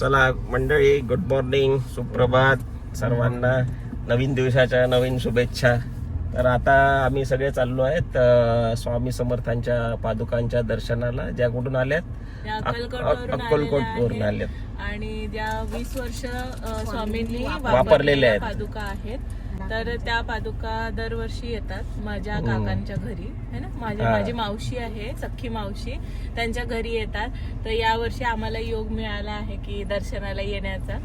चला मंडळी good morning सुप्रभात सर्वांना नवीन दिवसाच्या नवीन शुभेच्छा तर आता आम्ही सगळे चाललो आहेत स्वामी समर्थांच्या पादुकांच्या दर्शनाला ज्या कुठून आल्यात अक्कलकोटवरून आल्यात. आणि ज्या वीस वर्ष स्वामींनी वापरलेल्या आहेत. पादुका आहेत तर त्या पादुका दरवर्षी येतात माझ्या काकांच्या घरी है ना? माझी हा. माझी मावशी आहे सख्खी मावशी. त्यांच्या घरी येतात. तर यावर्षी आम्हाला योग मिळाला आहे की दर्शनाला येण्याचा.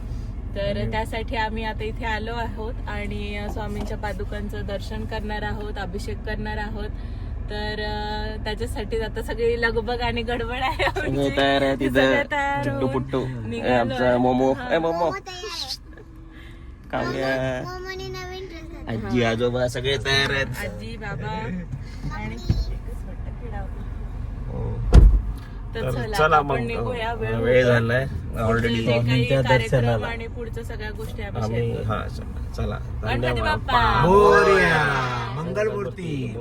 तर त्यासाठी आम्ही आता इथे आलो आहोत आणि स्वामींच्या पादुकांचं दर्शन करणार आहोत अभिषेक करणार आहोत. तर त्याच्यासाठी आता सगळी लगबग आणि गडबड आहे. तयार आहे तिथं. हे. मोमो. हा. ए मोमो. काव्या. आजी आजोबा सगळे तयार आहेत. आजी बाबा. आणि हो. तर चला आपण मग. निघूया वेळ. झालाय. ऑलरेडी पुढचे कार्यक्रम आणि पुढच्या सगळ्या गोष्टी आम्ही. हा चला. गणपती धन्यवाद. बाप्पा. मंगलमूर्ती.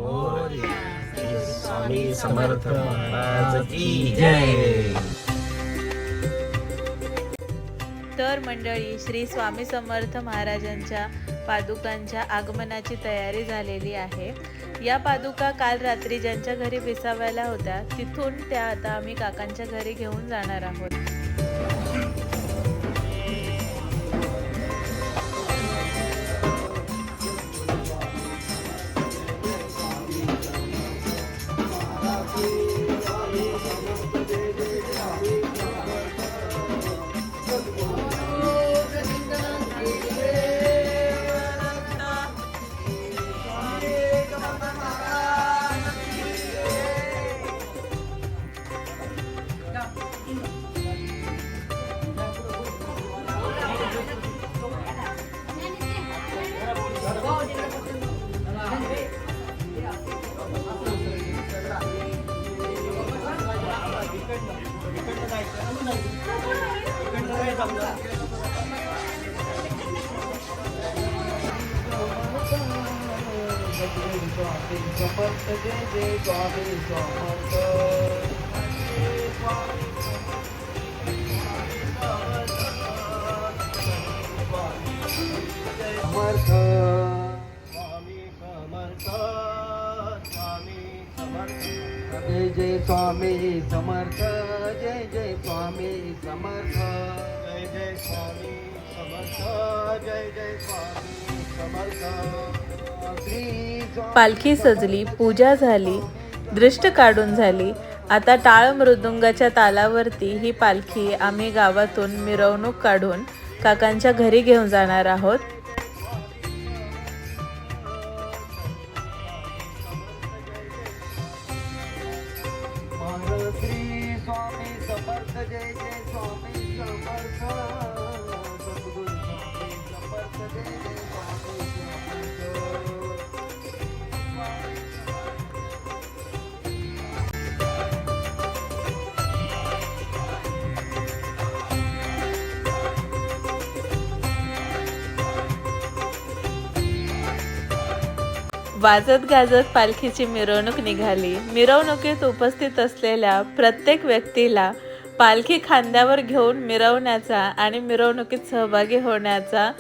स्वामी समर्थ महाराज की जय. तर मंडळी श्री स्वामी समर्थ महाराजांच्या पादुकांच्या आगमनाची तयारी झालेली आहे. या पादुका काल रात्री ज्यांच्या घरी विसावायला होत्या तिथून त्या आता आम्ही काकांच्या घरी घेऊन जाणार आहोत. जय जय स्वामी समर्थ जय जय स्वामी समर्थ जय जय स्वामी समर्थ. जय जय स्वामी समर्थ श्री स्वामी पालखी सजली पूजा झाली दृष्ट काढून झाली. आता टाळ मृदुंगाच्या तालावरती ही पालखी आम्ही गावातून मिरवणूक काढून काकांच्या घरी घेऊन जाणार आहोत. वाजत गाजत पालखीची मिरवणूक निघाली. मिरवणुकीत उपस्थित असलेल्या प्रत्येक व्यक्तीला पालखी खांद्यावर घेऊन मिरवण्याचा आणि मिरवणुकीत सहभागी होण्याचा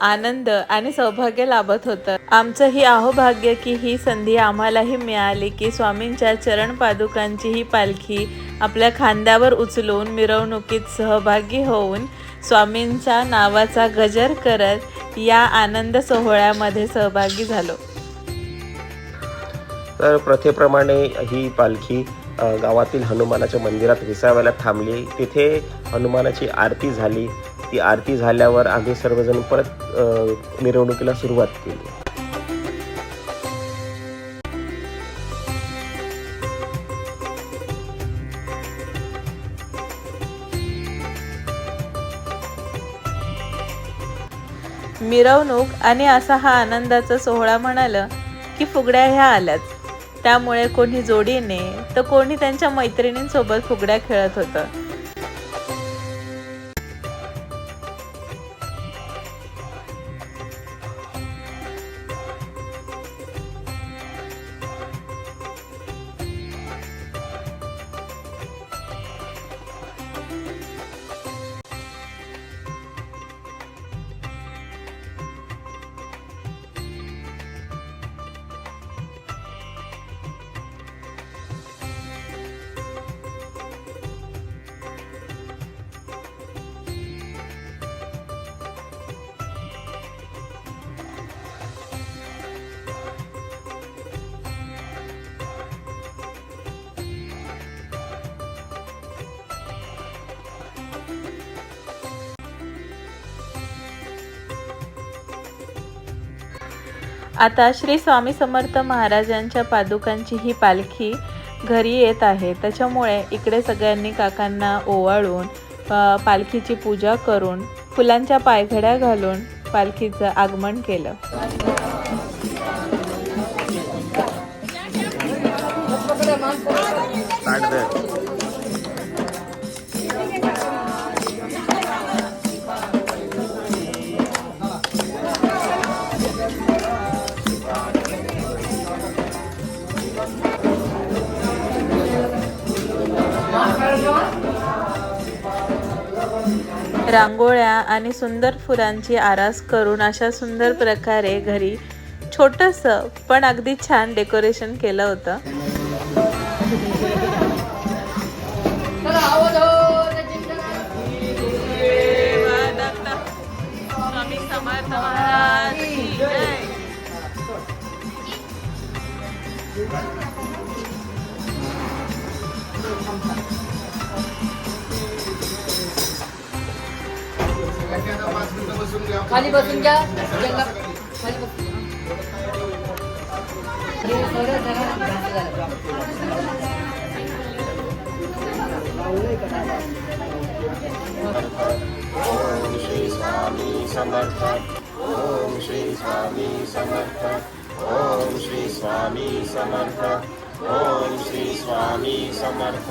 आनंद आणि सौभाग्य लाभत होतं. आमचं ही अहोभाग्य की ही संधी आम्हालाही मिळाली की स्वामींच्या चरण पादुकांची ही पालखी आपल्या खांद्यावर उचलून मिरवणुकीत सहभागी होऊन स्वामींच्या नावाचा गजर करत या आनंद सोहळ्यामध्ये सहभागी झालो. तर प्रथेप्रमाणे ही पालखी गावातील हनुमानाच्या मंदिरात विसाव्याला थांबली. तिथे हनुमानाची आरती झाली. ती आरती झाल्यावर आम्ही सर्वजण परत मिरवणुकीला सुरुवात केली. मिरवणूक आणि असा हा आनंदाचा सोहळा म्हणाल की फुगड्या ह्या आल्याच त्यामुळे कोणी जोडीने तर कोणी त्यांच्या मैत्रिणींसोबत फुगड्या खेळत होतं. आता श्री स्वामी समर्थ महाराजांच्या पादुकांची ही पालखी घरी येत आहे. त्याच्यामुळे इकडे सगळ्यांनी काकांना ओवाळून पालखीची पूजा करून फुलांच्या पायघड्या घालून पालखीचं आगमन केलं. रांगोळ्या आणि सुंदर फुलांची आरास करून अशा सुंदर प्रकारे घरी छोटंसं पण अगदी छान डेकोरेशन केलं होतं. खाली बसून घ्या जंगला खाली बसून. हे. ओम श्री स्वामी समर्थ ओम श्री स्वामी समर्थ ओम श्री स्वामी समर्थ ओम श्री स्वामी समर्थ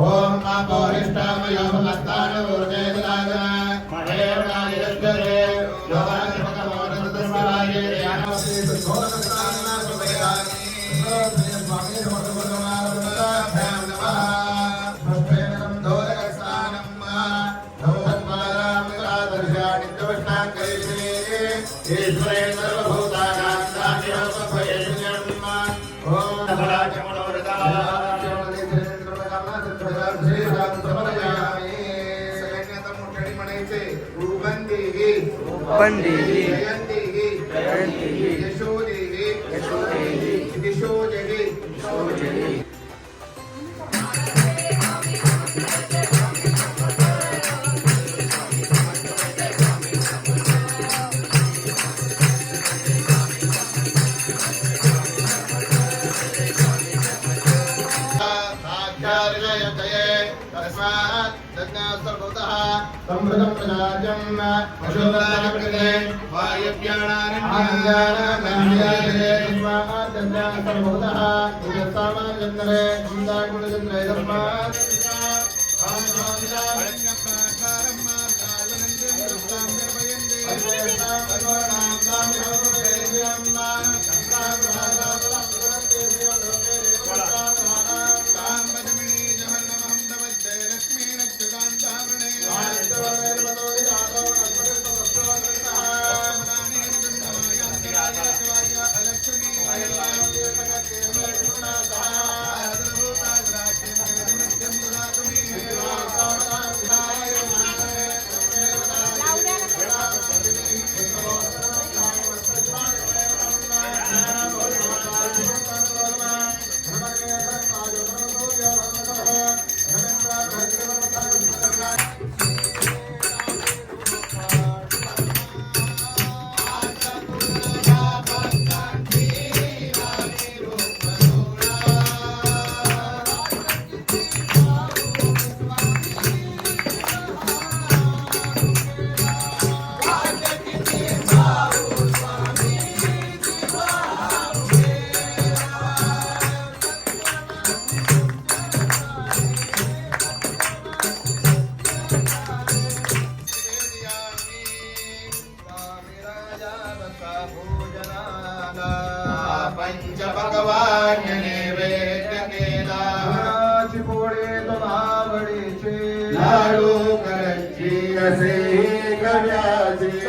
ఓం మా పౌరిష్టామయో హస్తాన ఊర్జే సాగర మహేర్ణాదిరస్వరే స్వామి బండి యశోదేవి యశోదేవి యశోదేవి. संभृतं प्रजाजम् अशोकाकृते वायव्याणारण्ये सर्वभूतः सामाचन्द्रे चिन्ताकुलचन्द्रे धर्मात् पंच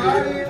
Hallelujah.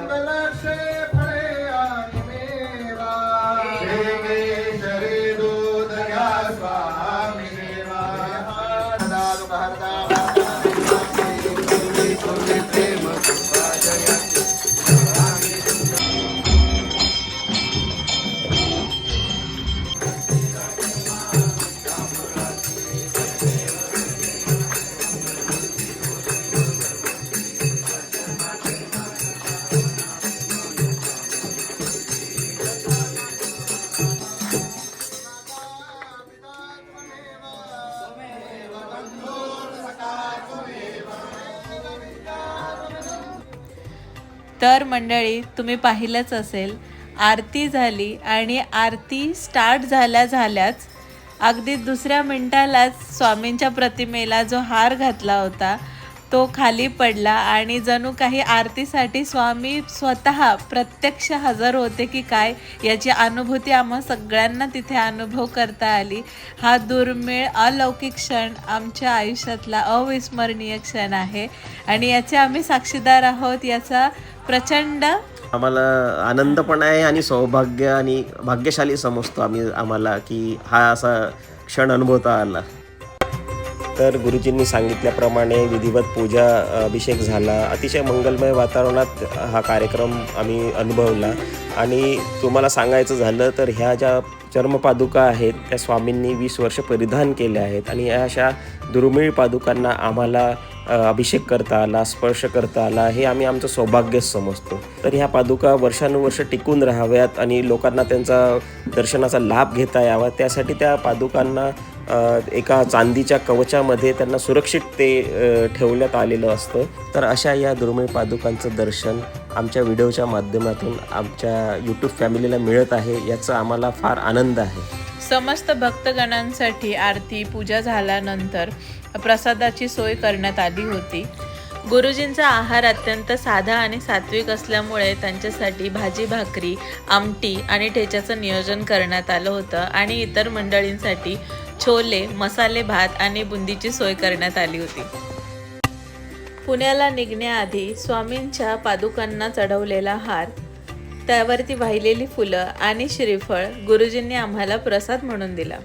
तर मंडळी तुम्ही पाहिलंच असेल आरती झाली आणि आरती स्टार्ट झाल्या झाल्याच अगदी दुसऱ्या मिनिटालाच स्वामींच्या प्रतिमेला जो हार घातला होता तो खाली पडला आणि जणू काही आरतीसाठी स्वामी स्वतः प्रत्यक्ष हजर होते की काय याची अनुभूती आम्हा सगळ्यांना तिथे अनुभव करता आली. हा दुर्मिळ अलौकिक क्षण आमच्या आयुष्यातला अविस्मरणीय क्षण आहे आणि याचे आम्ही साक्षीदार आहोत याचा प्रचंड आम्हाला आनंद पण आहे आणि सौभाग्य आणि भाग्यशाली समजतो आम्ही आम्हाला की हा असा क्षण अनुभवता आला. तर गुरुजींनी सांगितल्याप्रमाणे विधिवत पूजा अभिषेक झाला. अतिशय मंगलमय वातावरणात हा कार्यक्रम आम्ही अनुभवला. आणि तुम्हाला सांगायचं झालं तर ह्या ज्या चर्मपादुका आहेत त्या स्वामींनी वीस वर्ष परिधान केल्या आहेत आणि या अशा दुर्मिळ पादुकांना आम्हाला अभिषेक करता आला स्पर्श करता आला हे आम्ही आमचं सौभाग्यच समजतो. तर ह्या पादुका वर्षानुवर्ष टिकून राहाव्यात आणि लोकांना त्यांचा दर्शनाचा लाभ घेता यावा. त्यासाठी त्या पादुकांना एका चांदीच्या कवचामध्ये त्यांना सुरक्षित ते ठेवण्यात आलेलं असतं. तर अशा या दुर्मिळ पादुकांचं दर्शन आमच्या व्हिडिओच्या माध्यमातून आमच्या यूट्यूब फॅमिलीला मिळत आहे याचा आम्हाला फार आनंद आहे. समस्त भक्तगणांसाठी आरती पूजा झाल्यानंतर प्रसादाची सोय करण्यात आली होती. गुरुजींचा आहार अत्यंत साधा आणि सात्विक असल्यामुळे त्यांच्यासाठी भाजी भाकरी आमटी आणि ठेच्याचं नियोजन करण्यात आलं होतं आणि इतर मंडळींसाठी छोले मसाले भात आणि बुंदीची सोय करण्यात आली होती. पुण्याला निघण्याआधी स्वामींच्या पादुकांना चढवलेला हार त्यावरती वाहिलेली फुलं आणि श्रीफळ गुरुजींनी आम्हाला प्रसाद म्हणून दिला.